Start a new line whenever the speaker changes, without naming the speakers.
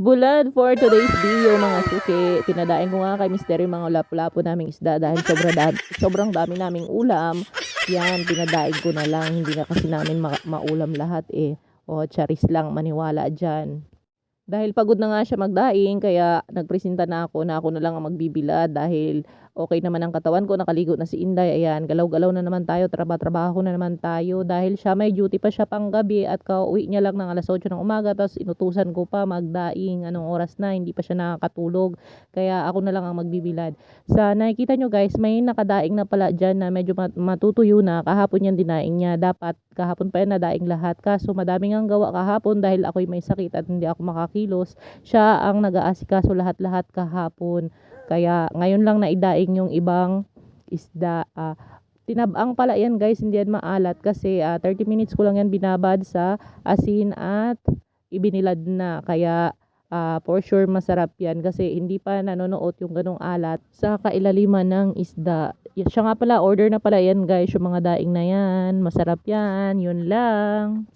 Bulad for today's video mga suki. Pinadain ko nga kay Mister yung mga lapu-lapu naming isda dahil sobra dami, sobrang dami naming ulam. Yan, pinadain ko na lang. Hindi na kasi namin ma- maulam lahat eh. O, charis lang, maniwala dyan. Dahil pagod na nga siya magdaing, kaya nagpresenta na ako na ako na lang ang magbibilad dahil okay naman ang katawan ko, nakaligo na si Inday, ayan, galaw-galaw na naman tayo, traba-trabaho na naman tayo. Dahil siya may duty pa siya pang gabi at kauwi niya lang ng alas 8 ng umaga tapos inutusan ko pa magdaing, anong oras na, hindi pa siya nakakatulog, kaya ako na lang ang magbibilad. Sa nakikita nyo guys, may nakadaing na pala dyan na medyo mat- matutuyo na, kahapon yan dinaing niya, dapat kahapon pa yan nadaing lahat, kaso madaming ang gawa kahapon dahil ako'y may sakit at hindi ako makakilos, siya ang nag-aasikaso lahat-lahat kahapon. Kaya ngayon lang naidaing yung ibang isda. ah, tinabang pala yan guys, hindi yan maalat kasi ah, 30 minutes ko lang yan binabad sa asin at ibinilad na. Kaya ah, for sure masarap yan kasi hindi pa nanonood yung ganong alat sa kailaliman ng isda. Siya nga pala, order na pala yan guys, yung mga daing na yan. Masarap yan, yun lang.